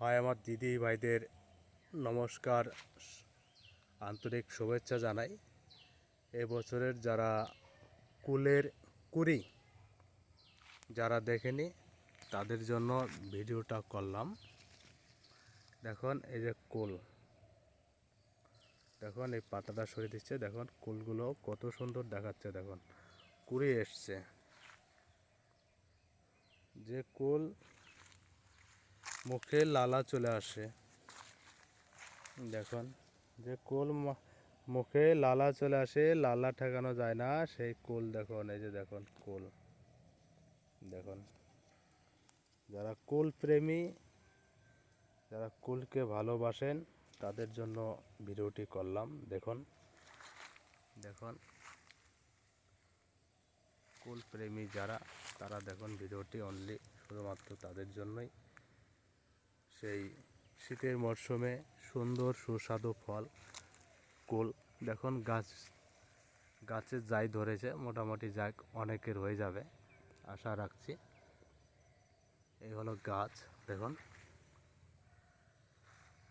হয় আমার দিদি ভাইদের নমস্কার, আন্তরিক শুভেচ্ছা জানাই। এবছরের যারা কুলের কুড়ি, যারা দেখেনি, তাদের জন্য ভিডিওটা করলাম। দেখুন, এই যে কুল। দেখুন, এই পাতাটা সরিয়ে দিচ্ছে। দেখুন, কুলগুলো কত সুন্দর দেখাচ্ছে। দেখুন, কুড়ি এসছে। যে কুল মুখে লালা চলে আসে। দেখুন, যে কুল মুখে লালা চলে আসে, লালা ঠেকানো যায় না, সেই কুল দেখুন, এই যে দেখুন, কুল। দেখুন, যারা কুল প্রেমী, যারা কুলকে ভালোবাসেন, তাদের জন্য ভিডিওটি করলাম। দেখুন দেখুন, কুল প্রেমী যারা, তারা দেখুন, ভিডিওটি অনলি শুধুমাত্র তাদের জন্যই। সেই শীতের মরশুমে সুন্দর সুস্বাদু ফল, কুল। দেখুন, গাছ গাছে যাই ধরেছে, মোটামুটি যাক, অনেকের হয়ে যাবে, আশা রাখছি। এই হলো গাছ, দেখুন।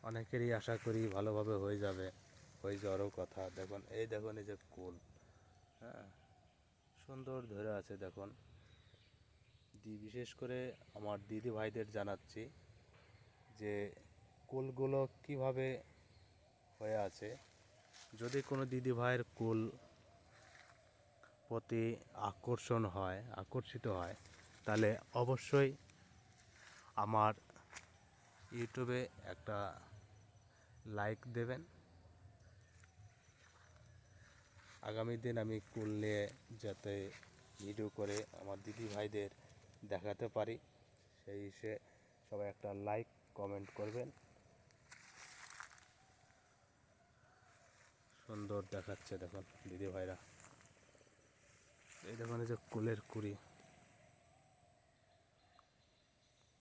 অনেকেরই আশা করি ভালোভাবে হয়ে যাবে হয়ে যাওয়ারও কথা। দেখুন, এই দেখুন, এই যে কুল। হ্যাঁ সুন্দর ধরে আছে, দেখুন। বিশেষ করে আমার দিদি ভাইদের জানাচ্ছি যে কুলগুলো কীভাবে হয়ে আছে। যদি কোনো দিদি ভাইয়ের কুল প্রতি আকর্ষণ হয়, আকর্ষিত হয়, তাহলে অবশ্যই আমার ইউটিউবে একটা লাইক দেবেন। আগামী দিন আমি কুল নিয়ে যাতে ভিডিও করে আমার দিদি ভাইদের দেখাতে পারি, সেই হিসেবে সবাই একটা লাইক কমেন্ট করবেন। সুন্দর দেখাচ্ছে দেখুন দিদি ভাইরা এই দেখুন এই যে কুলের কুড়ি।